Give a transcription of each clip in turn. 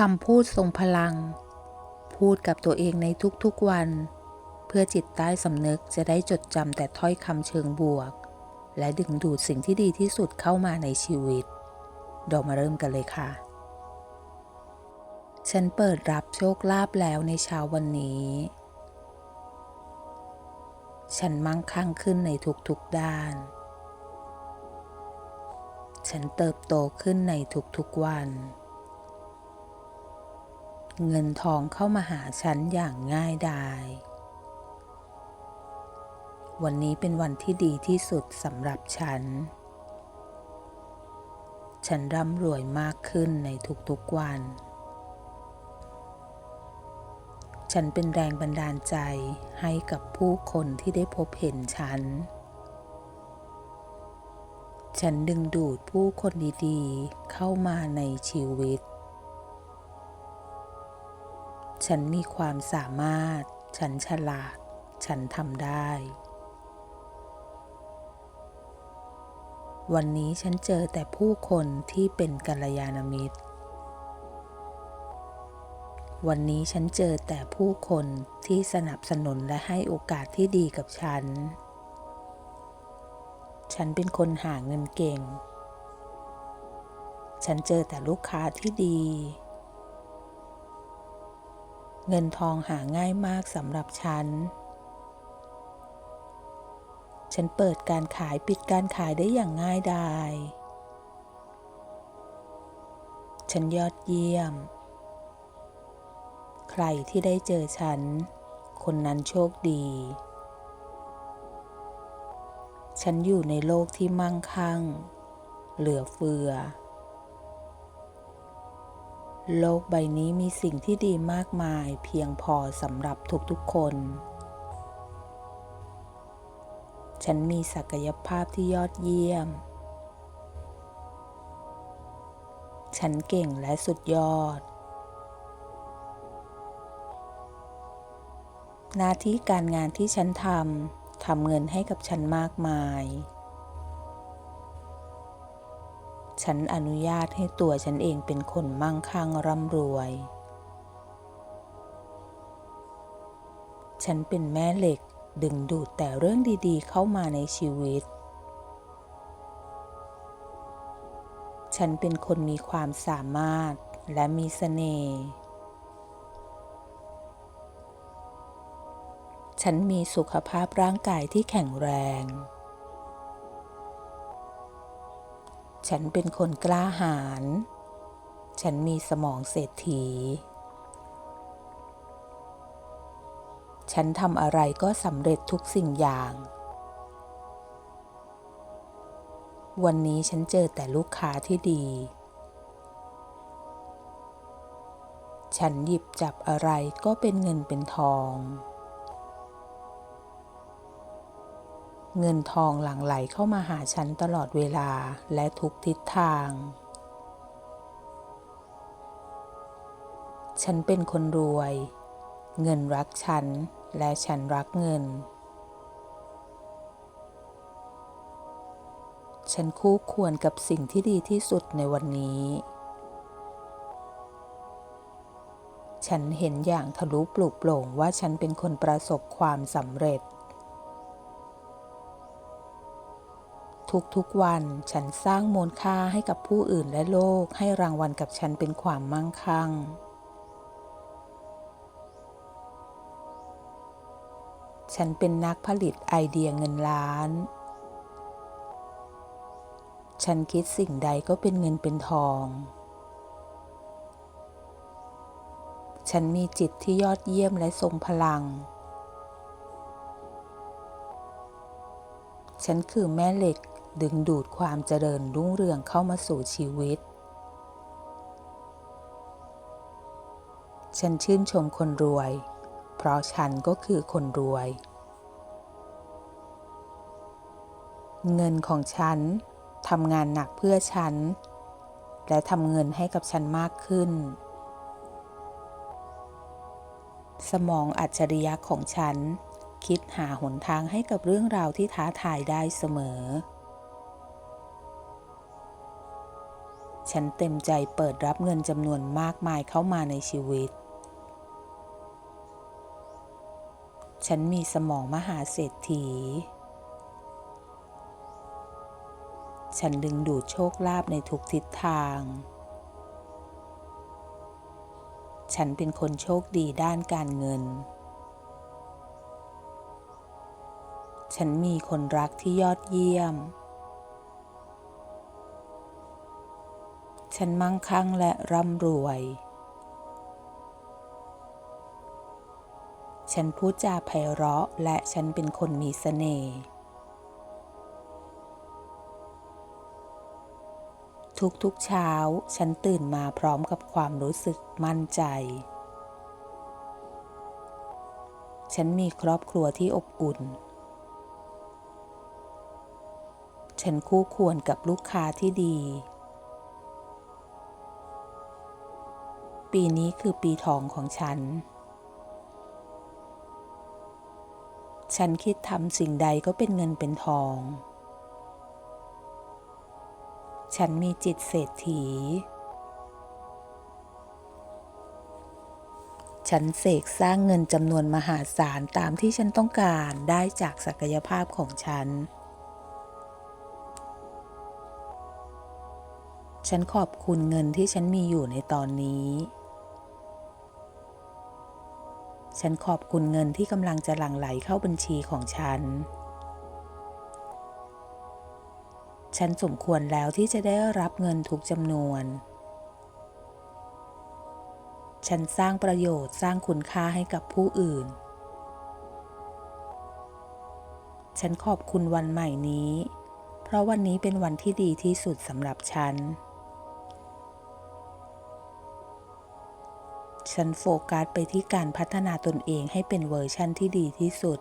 คำพูดทรงพลัง พูดกับตัวเองในทุกๆวัน เพื่อจิตใต้สำนึกจะได้จดจำแต่ถ้อยคำเชิงบวก และดึงดูดสิ่งที่ดีที่สุดเข้ามาในชีวิต เรามาเริ่มกันเลยค่ะ ฉันเปิดรับโชคลาภแล้วในเช้าวันนี้ ฉันมั่งคั่งขึ้นในทุกๆด้าน ฉันเติบโตขึ้นในทุกๆวัน เงินทองเข้ามาหาฉันอย่างง่ายดายวันนี้เป็นวันที่ดีที่สุดสำหรับฉัน ฉันร่ำรวยมากขึ้นในทุกๆวัน ฉันเป็นแรงบันดาลใจให้กับผู้คนที่ได้พบเห็นฉัน ฉันดึงดูดผู้คนดีๆ เข้ามาในชีวิต ฉันมีความสามารถ ฉันฉลาด ฉันทำได้ วันนี้ฉันเจอแต่ผู้คนที่เป็นกัลยาณมิตร วันนี้ฉันเจอแต่ผู้คนที่สนับสนุนและให้โอกาสที่ดีกับฉัน ฉันเป็นคนหาเงินเก่ง ฉันเจอแต่ลูกค้าที่ดี เงินทองหาง่ายมากสำหรับฉัน ฉันเปิดการขายปิดการขายได้อย่างง่ายดาย ฉันยอดเยี่ยม ใครที่ได้เจอฉัน คนนั้นโชคดี ฉันอยู่ในโลกที่มั่งคั่ง เหลือเฟือ โลกใบนี้มีสิ่งที่ดีมากมายเพียงพอสำหรับทุกๆคน ฉันมีศักยภาพที่ยอดเยี่ยม ฉันเก่งและสุดยอด หน้าที่การงานที่ฉันทำทำเงินให้กับฉันมากมาย ฉันอนุญาตให้ตัวฉันเองเป็นคนมั่งคั่งร่ำรวย ฉันเป็นแม่เหล็กดึงดูดแต่เรื่องดีๆ เข้ามาในชีวิต ฉันเป็นคนมีความสามารถและมีเสน่ห์ ฉันมีสุขภาพร่างกายที่แข็งแรง ฉันเป็นคนกล้าหาญ ฉันมีสมองเศรษฐี ฉันทำอะไรก็สำเร็จทุกสิ่งอย่าง วันนี้ฉันเจอแต่ลูกค้าที่ดี ฉันหยิบจับอะไรก็เป็นเงินเป็นทอง เงินทองหลั่งไหลเข้ามาหาฉันตลอดเวลาและทุกทิศทาง ฉันเป็นคนรวย เงินรักฉัน และฉันรักเงิน ฉันคู่ควรกับสิ่งที่ดีที่สุดในวันนี้ ฉันเห็นอย่างทะลุปลุกโปร่งว่าฉันเป็นคนประสบความสำเร็จ ทุกๆวัน ฉันสร้างมูลค่าให้กับผู้อื่นและโลกให้รางวัลกับฉันเป็นความมั่งคั่ง ฉันเป็นนักผลิตไอเดียเงินล้าน ฉันคิดสิ่งใดก็เป็นเงินเป็นทอง ฉันมีจิตที่ยอดเยี่ยมและทรงพลังฉันคือแม่เหล็ก ดึงดูดความเจริญรุ่งเรืองเข้ามาสู่ชีวิต ฉันชื่นชมคนรวย เพราะฉันก็คือคนรวย เงินของฉันทำงานหนักเพื่อฉัน และทำเงินให้กับฉันมากขึ้น สมองอัจฉริยะของฉันคิดหาหนทางให้กับเรื่องราวที่ท้าทายได้เสมอ ฉันเต็มใจเปิดรับเงินจำนวนมากมายเข้ามาในชีวิต ฉันมีสมองมหาเศรษฐี ฉันดึงดูดโชคลาภในทุกทิศทาง ฉันเป็นคนโชคดีด้านการเงิน ฉันมีคนรักที่ยอดเยี่ยม ฉันมั่งคั่งและร่ำรวย ฉันพูดจาไพเราะและฉันเป็นคนมีเสน่ห์ ทุกๆเช้าฉันตื่นมาพร้อมกับความรู้สึกมั่นใจ ฉันมีครอบครัวที่อบอุ่น ฉันคู่ควรกับลูกค้าที่ดี ปีนี้คือปีทองของฉัน ฉันคิดทำสิ่งใดก็เป็นเงินเป็นทอง ฉันมีจิตเศรษฐี ฉันเสกสร้างเงินจำนวนมหาศาลตามที่ฉันต้องการได้จากศักยภาพของฉันฉันขอบคุณเงินที่ฉันมีอยู่ในตอนนี้ ฉันขอบคุณเงินที่กำลังจะหลั่งไหลเข้าบัญชีของฉัน ฉันสมควรแล้วที่จะได้รับเงินทุกจำนวน ฉันสร้างประโยชน์สร้างคุณค่าให้กับผู้อื่น ฉันขอบคุณวันใหม่นี้ เพราะวันนี้เป็นวันที่ดีที่สุดสำหรับฉัน ฉันโฟกัสไปที่การพัฒนาตนเองให้เป็นเวอร์ชั่นที่ดีที่สุด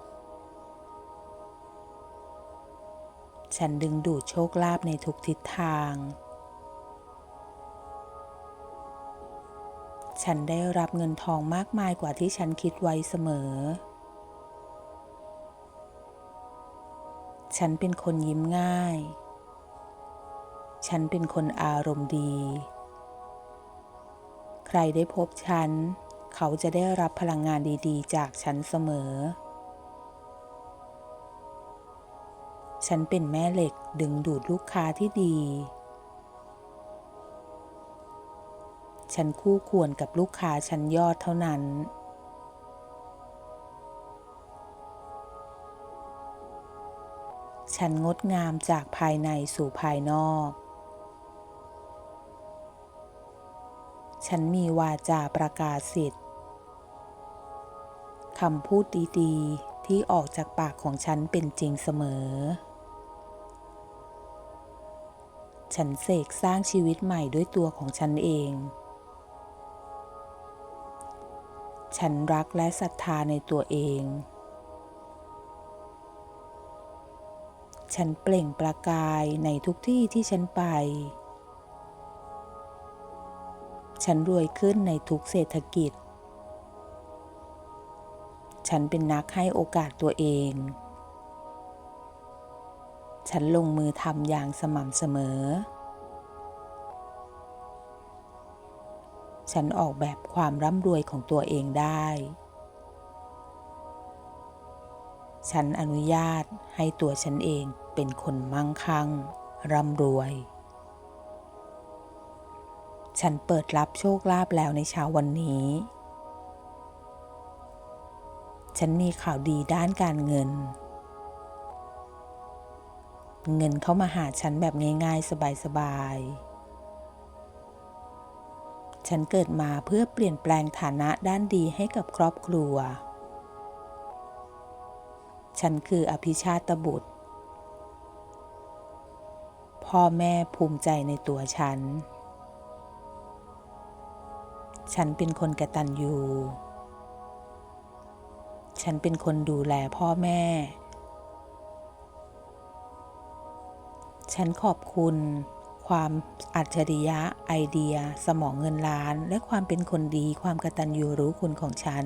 ฉันดึงดูดโชคลาภในทุกทิศทาง ฉันได้รับเงินทองมากมายกว่าที่ฉันคิดไว้เสมอ ฉันเป็นคนยิ้มง่าย ฉันเป็นคนอารมณ์ดี รได้พบฉัน เขาจะได้รับพลังงานดีๆ จากฉันเสมอ ฉันเป็นแม่เหล็กดึงดูดลูกค้าที่ดี ฉันคู่ควรกับลูกค้าชั้นยอดเท่านั้นฉันงดงามจากภายในสู่ภายนอก ฉันมีวาจาประกาศสิทธิ์คำพูดดีๆ ที่ออกจากปากของฉันเป็นจริงเสมอ ฉันเสกสร้างชีวิตใหม่ด้วยตัวของฉันเอง ฉันรักและศรัทธาในตัวเอง ฉันเปล่งประกายในทุกที่ที่ฉันไป ฉันรวยขึ้นในทุกเศรษฐกิจ ฉันเป็นนักให้โอกาสตัวเอง ฉันลงมือทำอย่างสม่ำเสมอ ฉันออกแบบความร่ำรวยของตัวเองได้ ฉันอนุญาตให้ตัวฉันเองเป็นคนมั่งคั่งร่ำรวย ฉันเปิดรับโชคลาภแล้วในเช้าวันนี้ ฉันมีข่าวดีด้านการเงิน เงินเข้ามาหาฉันแบบง่ายๆ สบายๆ ฉันเกิดมาเพื่อเปลี่ยนแปลงฐานะด้านดีให้กับครอบครัว ฉันคืออภิชาตบุตร พ่อแม่ภูมิใจในตัวฉัน ฉันเป็นคนกระตัญญูฉันเป็นคนดูแลพ่อแม่ ฉันขอบคุณ ความอัจฉริยะ ไอเดีย สมองเงินล้าน และความเป็นคนดี ความกระตัญญูรู้คุณของฉัน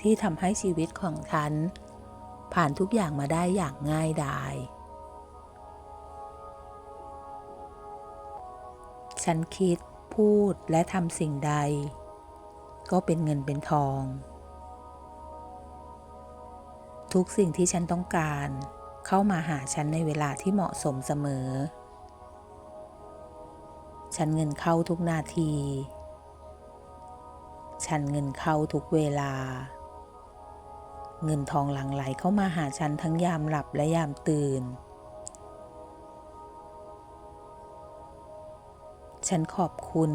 ที่ทำให้ชีวิตของฉัน ผ่านทุกอย่างมาได้อย่างง่ายดาย ฉันคิด พูดและทำสิ่งใด ก็เป็นเงินเป็นทอง ทุกสิ่งที่ฉันต้องการเข้ามาหาฉันในเวลาที่เหมาะสมเสมอ ฉันเงินเข้าทุกนาที ฉันเงินเข้าทุกเวลา เงินทองหลั่งไหลเข้ามาหาฉันทั้งยามหลับและยามตื่น ฉันขอบคุณ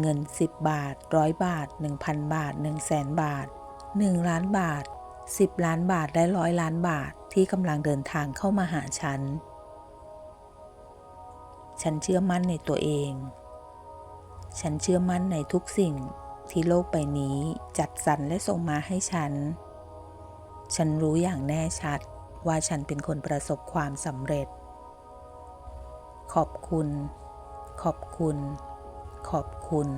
เงิน 10 บาทร้อยบาท 1,000 บาท 1 0 0 0 0แสนบาท 1 ล้านบาท 10 ล้านบาทและร้อยล้านบาทที่กำลังเดินทางเข้ามาหาฉัน ฉันเชื่อมั่นในตัวเอง ฉันเชื่อมั่นในทุกสิ่งที่โลกใบนี้จัดสรรและส่งมาให้ฉัน ฉันรู้อย่างแน่ชัดว่าฉันเป็นคนประสบความสำเร็จ ขอบคุณ ขอบคุณ ขอบคุณ